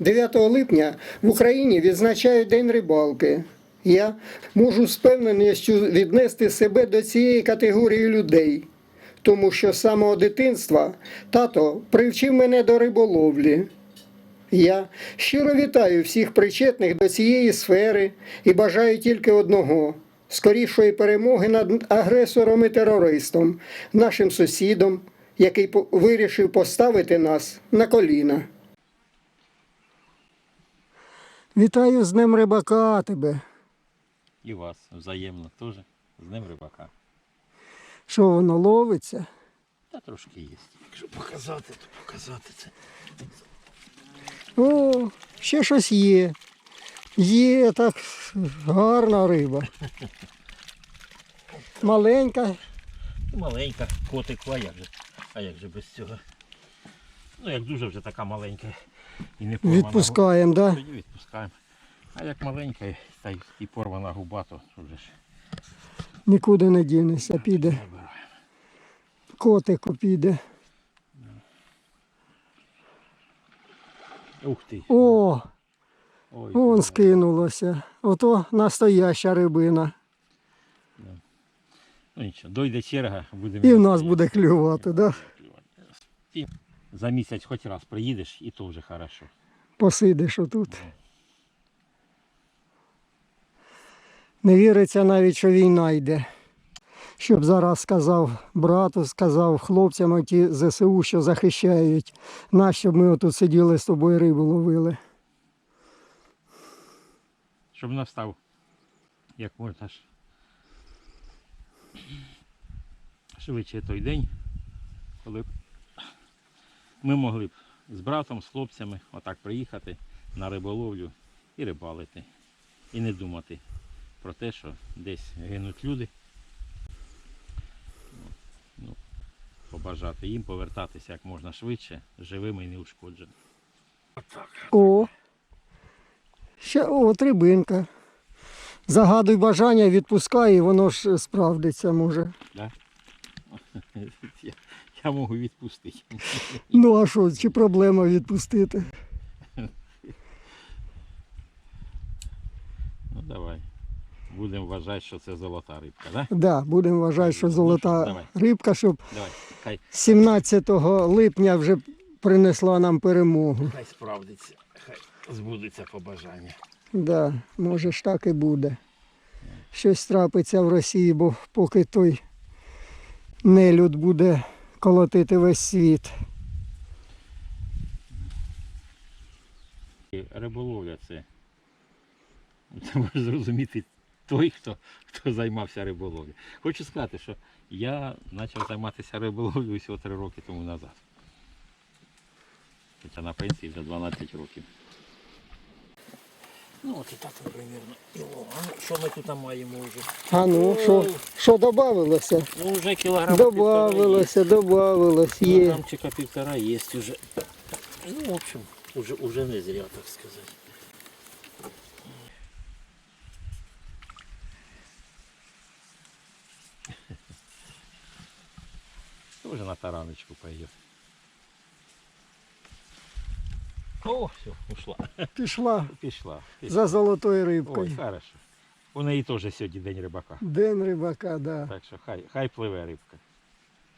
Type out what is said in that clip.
9 липня в Україні відзначають День рибалки. Я можу з певненістю віднести себе до цієї категорії людей, тому що з самого дитинства тато привчив мене до риболовлі. Я щиро вітаю всіх причетних до цієї сфери і бажаю тільки одного скорішої перемоги над агресором і терористом, нашим сусідом, який вирішив поставити нас на коліна. Вітаю з Днем рибака тебе. І вас взаємно теж. З ним рибака. Що воно ловиться? Та трошки є. Якщо показати, то показати це. О, ще щось є. Є так гарна риба. Маленька, Маленька, котик, а як же? А як же без цього? Ну як дуже вже така маленька і не порвана. відпускаємо, губа, да? Тоді відпускаємо. А як маленька та й і порвана губа, то вже ж Нікуди не дінешся, піде. Котику піде. Ух ти. О, Ой, вон скинулося. Ото настояща рибина. Ну нічого, дойде черга, будемо. І в нас буде клювати, да? За місяць хоч раз приїдеш, і то вже хорошо. Посидиш отут. Не віриться навіть, що війна йде. Щоб зараз сказав брату, сказав хлопцям оті ЗСУ, що захищають нас, щоб ми отут сиділи з тобою рибу ловили. Щоб настав, як можна ж. Швидше той день, коли б ми могли б з братом, з хлопцями отак приїхати на риболовлю і рибалити. І не думати про те, що десь гинуть люди. Ну, побажати їм повертатися як можна швидше, живими і неушкодженими. О, ще от рибинка. Загадуй бажання, відпускай, і воно ж справдиться може. Да? Я, можу відпустити. Ну а що, чи проблема відпустити? Ну давай. Будемо вважати, що це золота рибка, да? Да, будемо вважати, що золота Давай. рибка, щоб Давай, хай, 17 липня вже принесла нам перемогу. хай справдиться, хай збудеться побажання. Да, може ж так і буде. Щось трапиться в Росії, бо поки той нелюд буде колотити весь світ. Риболовля це. Це може зрозуміти той, хто, хто займався риболовлею. Хочу сказати, що я почав займатися риболовлею всього три роки тому назад. Хоча на пенсії вже 12 років. Ну от і так примірно і лова. Ну, Що ми тут маємо вже? А ну, що, що додавалося? Ну вже кілограм Добавилося, добавилось, є. Килограмчика півтора є уже. Ну, в общем, уже, уже не зря, так сказати. Уже на тараночку пойдет. О, все, ушла. Пішла Пішла. пішла. за золотою Ой, рибкою. хорошо. У неї теж сьогодні день рибака. День рибака, да. Так що хай, хай пливе рибка.